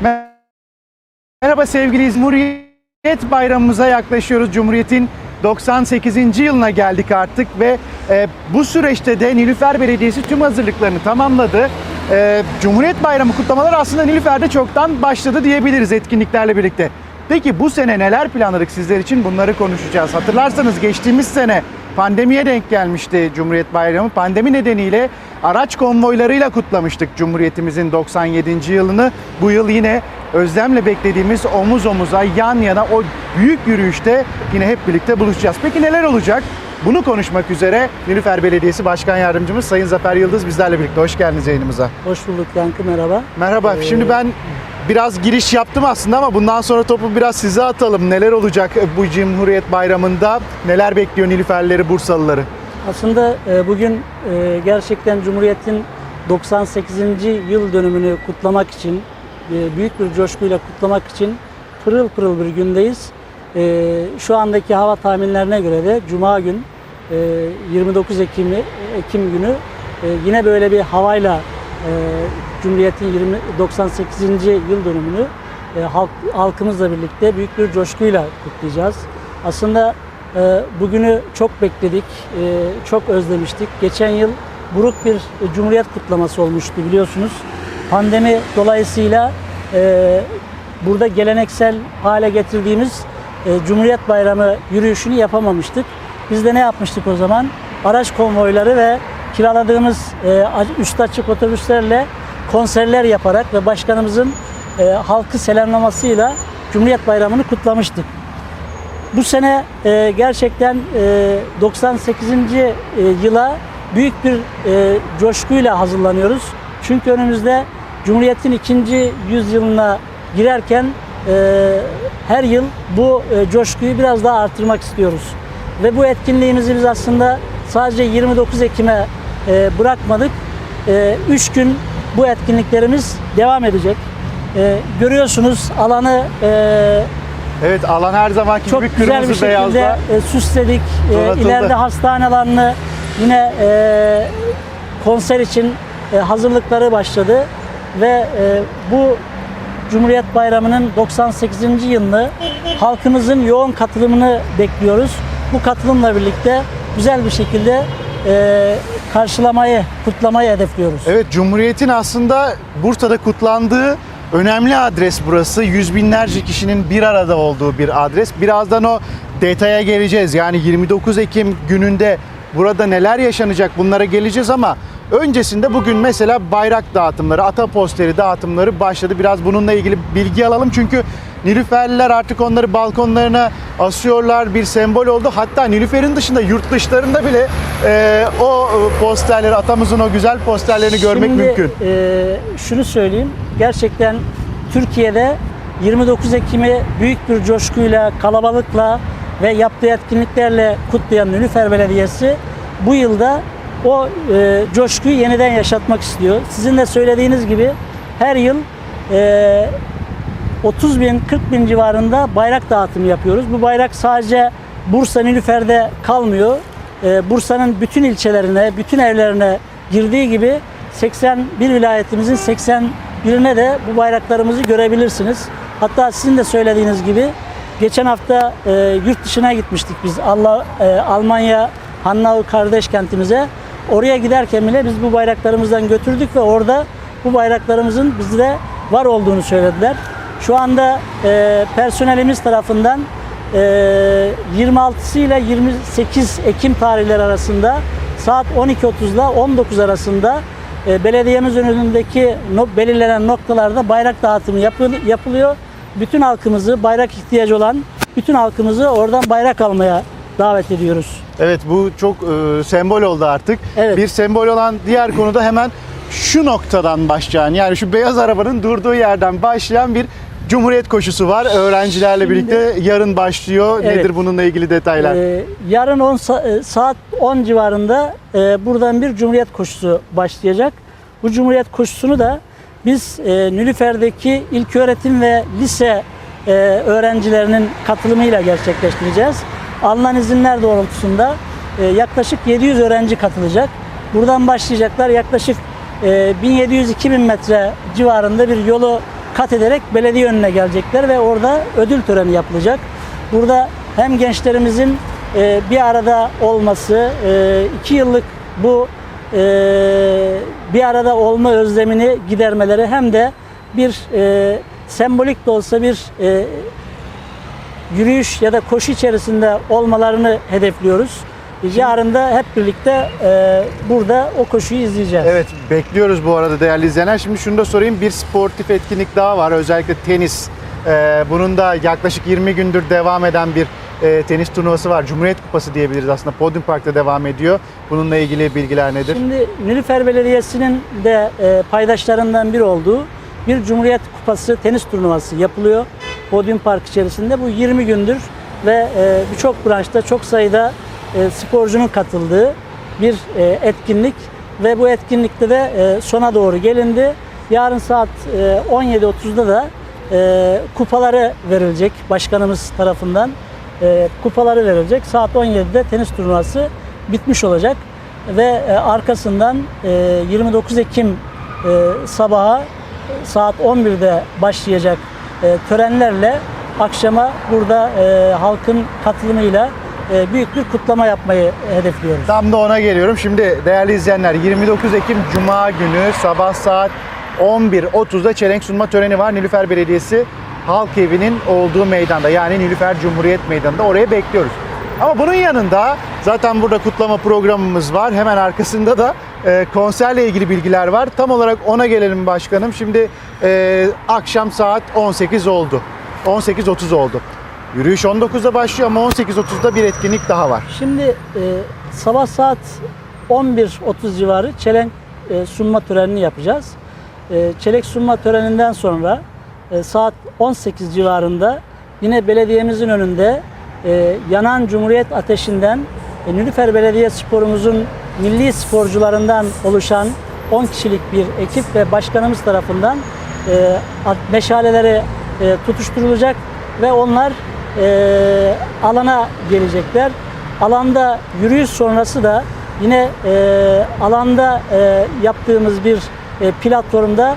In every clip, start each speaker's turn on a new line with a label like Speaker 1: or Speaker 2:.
Speaker 1: Merhaba sevgili Cumhuriyet Bayramımıza yaklaşıyoruz. Cumhuriyet'in 98. yılına geldik artık ve e, bu süreçte de Nilüfer Belediyesi tüm hazırlıklarını tamamladı. E, Cumhuriyet Bayramı kutlamaları aslında Nilüfer'de çoktan başladı diyebiliriz etkinliklerle birlikte. Peki bu sene neler planladık sizler için bunları konuşacağız. Hatırlarsanız geçtiğimiz sene pandemiye denk gelmişti Cumhuriyet Bayramı. Pandemi nedeniyle araç konvoylarıyla kutlamıştık Cumhuriyetimizin 97. yılını. Bu yıl yine özlemle beklediğimiz omuz omuza yan yana o büyük yürüyüşte yine hep birlikte buluşacağız. Peki neler olacak? Bunu konuşmak üzere Nilüfer Belediyesi Başkan Yardımcımız Sayın Zafer Yıldız bizlerle birlikte. Hoş geldiniz yayınımıza.
Speaker 2: Hoş bulduk Yankı merhaba.
Speaker 1: Merhaba.
Speaker 2: Ee,
Speaker 1: Şimdi ben biraz giriş yaptım aslında ama bundan sonra topu biraz size atalım. Neler olacak bu Cumhuriyet Bayramı'nda? Neler bekliyor Nilüferleri, Bursalıları?
Speaker 2: Aslında e, bugün e, gerçekten Cumhuriyet'in 98. yıl dönümünü kutlamak için, e, büyük bir coşkuyla kutlamak için pırıl pırıl bir gündeyiz. Şu andaki hava tahminlerine göre de Cuma gün e, 29 Ekim, Ekim günü yine böyle bir havayla Cumhuriyet'in 20, 98. yıl dönümünü e, halk, halkımızla birlikte büyük bir coşkuyla kutlayacağız. Aslında e, bugünü çok bekledik, e, çok özlemiştik. Geçen yıl buruk bir Cumhuriyet kutlaması olmuştu biliyorsunuz. Pandemi dolayısıyla e, burada geleneksel hale getirdiğimiz e, Cumhuriyet Bayramı yürüyüşünü yapamamıştık. Biz de ne yapmıştık o zaman? Araç konvoyları ve kiraladığımız e, üst açık otobüslerle konserler yaparak ve başkanımızın e, halkı selamlamasıyla Cumhuriyet Bayramı'nı kutlamıştık. Bu sene e, gerçekten e, 98. e, yıla büyük bir e, coşkuyla hazırlanıyoruz. Çünkü önümüzde Cumhuriyet'in ikinci yüzyılına girerken e, her yıl bu e, coşkuyu biraz daha artırmak istiyoruz. Ve bu etkinliğimizi biz aslında sadece 29 Ekim'e e, bırakmadık. 3 gün bu etkinliklerimiz devam edecek. E, görüyorsunuz alanı e,
Speaker 1: Evet alan her zamanki
Speaker 2: çok
Speaker 1: gibi
Speaker 2: güzel bir şekilde
Speaker 1: beyazla.
Speaker 2: e, süsledik. E, ileride hastane alanını yine e, konser için e, hazırlıkları başladı ve e, bu Cumhuriyet Bayramı'nın 98. yılını halkımızın yoğun katılımını bekliyoruz. Bu katılımla birlikte güzel bir şekilde e, karşılamayı, kutlamayı hedefliyoruz.
Speaker 1: Evet Cumhuriyet'in aslında Bursa'da kutlandığı önemli adres burası. Yüz binlerce kişinin bir arada olduğu bir adres. Birazdan o detaya geleceğiz. Yani 29 Ekim gününde burada neler yaşanacak bunlara geleceğiz ama öncesinde bugün mesela bayrak dağıtımları, ata posteri dağıtımları başladı. Biraz bununla ilgili bilgi alalım çünkü Nilüferliler artık onları balkonlarına asıyorlar, bir sembol oldu. Hatta Nilüfer'in dışında yurt dışlarında bile e, o posterleri, atamızın o güzel posterlerini görmek
Speaker 2: Şimdi,
Speaker 1: mümkün.
Speaker 2: e, şunu söyleyeyim. Gerçekten Türkiye'de 29 Ekim'i büyük bir coşkuyla, kalabalıkla ve yaptığı etkinliklerle kutlayan Nilüfer Belediyesi bu yılda o e, coşkuyu yeniden yaşatmak istiyor. Sizin de söylediğiniz gibi her yıl e, 30 bin 40 bin civarında bayrak dağıtımı yapıyoruz. Bu bayrak sadece Bursa Nilüfer'de kalmıyor. Ee, Bursa'nın bütün ilçelerine, bütün evlerine girdiği gibi 81 vilayetimizin 81'ine de bu bayraklarımızı görebilirsiniz. Hatta sizin de söylediğiniz gibi geçen hafta e, yurt dışına gitmiştik biz Allah e, Almanya Hannau kardeş kentimize. Oraya giderken bile biz bu bayraklarımızdan götürdük ve orada bu bayraklarımızın bizde var olduğunu söylediler. Şu anda e, personelimiz tarafından e, 26 ile 28 Ekim tarihleri arasında saat 12.30 ile 19 arasında e, belediyemiz önündeki no, belirlenen noktalarda bayrak dağıtımı yapıl- yapılıyor. Bütün halkımızı bayrak ihtiyacı olan bütün halkımızı oradan bayrak almaya davet ediyoruz.
Speaker 1: Evet bu çok e, sembol oldu artık.
Speaker 2: Evet.
Speaker 1: Bir sembol olan diğer konuda hemen şu noktadan başlayan yani şu beyaz arabanın durduğu yerden başlayan bir Cumhuriyet koşusu var. Öğrencilerle
Speaker 2: Şimdi-
Speaker 1: birlikte yarın başlıyor.
Speaker 2: Evet.
Speaker 1: Nedir bununla ilgili detaylar?
Speaker 2: Ee, yarın 10 sa- e, saat 10 civarında e, buradan bir Cumhuriyet koşusu başlayacak. Bu Cumhuriyet koşusunu da biz e, Nülüfer'deki ilköğretim ve lise e, öğrencilerinin katılımıyla gerçekleştireceğiz. Alınan izinler doğrultusunda e, yaklaşık 700 öğrenci katılacak. Buradan başlayacaklar yaklaşık e, 1700-2000 metre civarında bir yolu kat ederek belediye önüne gelecekler ve orada ödül töreni yapılacak. Burada hem gençlerimizin e, bir arada olması, e, iki yıllık bu e, bir arada olma özlemini gidermeleri hem de bir e, sembolik de olsa bir e, yürüyüş ya da koşu içerisinde olmalarını hedefliyoruz. Yarın da hep birlikte e, burada o koşuyu izleyeceğiz.
Speaker 1: Evet bekliyoruz bu arada değerli izleyenler. Şimdi şunu da sorayım. Bir sportif etkinlik daha var. Özellikle tenis. Ee, bunun da yaklaşık 20 gündür devam eden bir e, tenis turnuvası var. Cumhuriyet Kupası diyebiliriz aslında. Podyum Park'ta devam ediyor. Bununla ilgili bilgiler nedir?
Speaker 2: Şimdi Nilüfer Belediyesi'nin de e, paydaşlarından biri olduğu bir Cumhuriyet Kupası tenis turnuvası yapılıyor. Podyum Park içerisinde bu 20 gündür ve e, birçok branşta çok sayıda e, sporcunun katıldığı bir e, etkinlik ve bu etkinlikte de e, sona doğru gelindi. Yarın saat e, 17.30'da da kupaları verilecek başkanımız tarafından. Kupaları verilecek. Saat 17'de tenis turnuvası bitmiş olacak ve arkasından e, 29 Ekim sabaha saat 11'de başlayacak e, törenlerle akşama burada e, halkın katılımıyla e, büyük bir kutlama yapmayı hedefliyoruz.
Speaker 1: Tam da ona geliyorum. Şimdi değerli izleyenler 29 Ekim Cuma günü sabah saat 11.30'da çelenk sunma töreni var. Nilüfer Belediyesi Halk Evi'nin olduğu meydanda yani Nilüfer Cumhuriyet Meydanı'nda oraya bekliyoruz. Ama bunun yanında zaten burada kutlama programımız var. Hemen arkasında da e, konserle ilgili bilgiler var. Tam olarak ona gelelim başkanım. Şimdi e, akşam saat 18 oldu. 18.30 oldu. Yürüyüş 19'da başlıyor ama 18.30'da bir etkinlik daha var.
Speaker 2: Şimdi e, sabah saat 11.30 civarı çelenk e, sunma törenini yapacağız. E, çelenk sunma töreninden sonra e, saat 18 civarında yine belediyemizin önünde e, yanan Cumhuriyet ateşinden e, Nilüfer Belediye Sporumuzun milli sporcularından oluşan 10 kişilik bir ekip ve başkanımız tarafından e, meşaleleri e, tutuşturulacak ve onlar e, alana gelecekler. Alanda yürüyüş sonrası da yine e, alanda e, yaptığımız bir e, platformda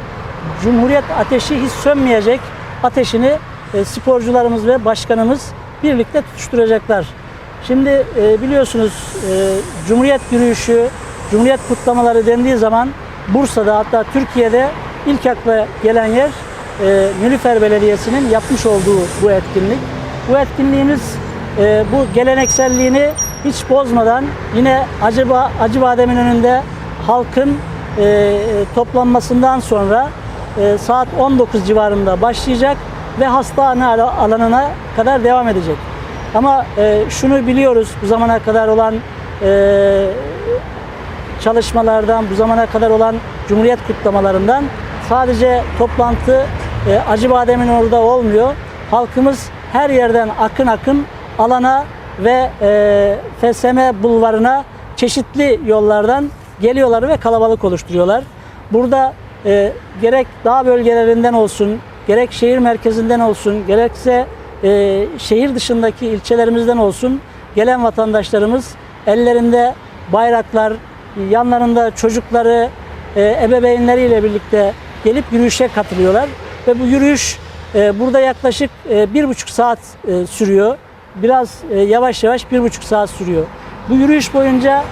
Speaker 2: Cumhuriyet ateşi hiç sönmeyecek ateşini e, sporcularımız ve başkanımız birlikte tutuşturacaklar. Şimdi e, biliyorsunuz e, Cumhuriyet yürüyüşü, Cumhuriyet kutlamaları dendiği zaman Bursa'da hatta Türkiye'de ilk akla gelen yer e, Nilüfer Belediyesi'nin yapmış olduğu bu etkinlik. Bu etkinliğimiz e, bu gelenekselliğini hiç bozmadan yine Acıba, Acıbadem'in önünde halkın e, toplanmasından sonra e, saat 19 civarında başlayacak ve hastane ala- alanına kadar devam edecek. Ama e, şunu biliyoruz bu zamana kadar olan e, çalışmalardan, bu zamana kadar olan Cumhuriyet kutlamalarından sadece toplantı e, Acıbadem'in orada olmuyor. Halkımız her yerden akın akın alana ve e, FSM bulvarına çeşitli yollardan geliyorlar ve kalabalık oluşturuyorlar. Burada e, gerek dağ bölgelerinden olsun, gerek şehir merkezinden olsun, gerekse e, şehir dışındaki ilçelerimizden olsun gelen vatandaşlarımız ellerinde bayraklar, yanlarında çocukları, e, ebeveynleriyle birlikte gelip yürüyüşe katılıyorlar. Ve bu yürüyüş e, burada yaklaşık e, bir buçuk saat e, sürüyor. Biraz e, yavaş yavaş bir buçuk saat sürüyor. Bu yürüyüş boyunca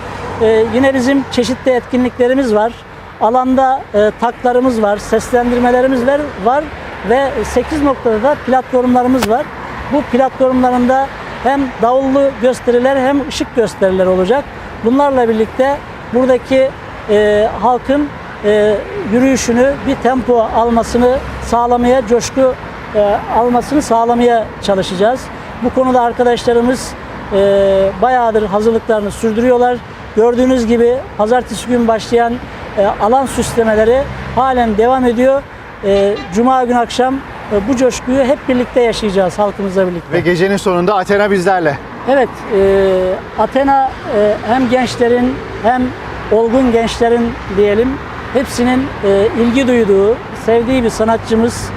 Speaker 2: e, yine bizim çeşitli etkinliklerimiz var. Alanda e, taklarımız var, seslendirmelerimiz var, var ve 8 noktada da platformlarımız var. Bu platformlarında hem davullu gösteriler hem ışık gösterileri olacak. Bunlarla birlikte buradaki e, halkın e, yürüyüşünü bir tempo almasını sağlamaya, coşku e, almasını sağlamaya çalışacağız. Bu konuda arkadaşlarımız e, bayağıdır hazırlıklarını sürdürüyorlar. Gördüğünüz gibi pazartesi gün başlayan e, alan süslemeleri halen devam ediyor. E, Cuma gün akşam e, bu coşkuyu hep birlikte yaşayacağız halkımızla birlikte.
Speaker 1: Ve gecenin sonunda Athena bizlerle.
Speaker 2: Evet, e, Athena e, hem gençlerin hem olgun gençlerin diyelim hepsinin e, ilgi duyduğu, sevdiği bir sanatçımız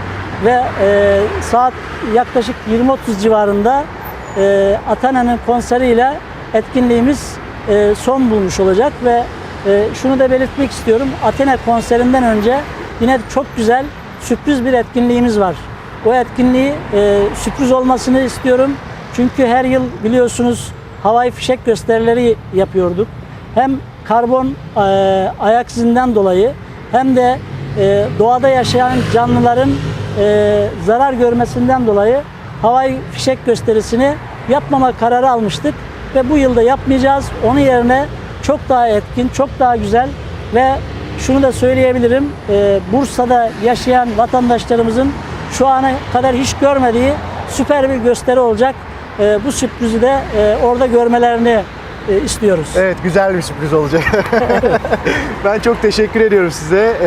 Speaker 2: ve e, saat yaklaşık 20.30 civarında e, Athena'nın konseriyle etkinliğimiz e, son bulmuş olacak ve e, şunu da belirtmek istiyorum. Athena konserinden önce yine çok güzel sürpriz bir etkinliğimiz var. O etkinliği e, sürpriz olmasını istiyorum. Çünkü her yıl biliyorsunuz havai fişek gösterileri yapıyorduk. Hem karbon e, ayak izinden dolayı hem de e, doğada yaşayan canlıların e, zarar görmesinden dolayı havai fişek gösterisini yapmama kararı almıştık ve bu yılda yapmayacağız. Onun yerine çok daha etkin, çok daha güzel ve şunu da söyleyebilirim. e, Bursa'da yaşayan vatandaşlarımızın şu ana kadar hiç görmediği süper bir gösteri olacak. E, bu sürprizi de e, orada görmelerini e, istiyoruz.
Speaker 1: Evet güzel bir sürpriz olacak. ben çok teşekkür ediyorum size. Ee,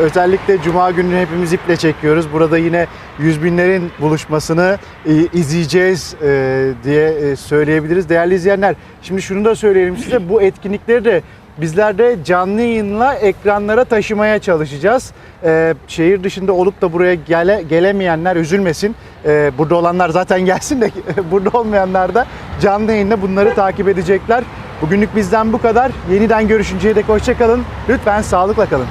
Speaker 1: özellikle Cuma gününü hepimiz iple çekiyoruz. Burada yine yüz binlerin buluşmasını e, izleyeceğiz e, diye e, söyleyebiliriz. Değerli izleyenler şimdi şunu da söyleyelim size. Bu etkinlikleri de bizler de canlı yayınla ekranlara taşımaya çalışacağız. Ee, şehir dışında olup da buraya gele, gelemeyenler üzülmesin. Ee, burada olanlar zaten gelsin de burada olmayanlar da canlı yayında bunları takip edecekler. Bugünlük bizden bu kadar. Yeniden görüşünceye dek hoşçakalın. Lütfen sağlıkla kalın.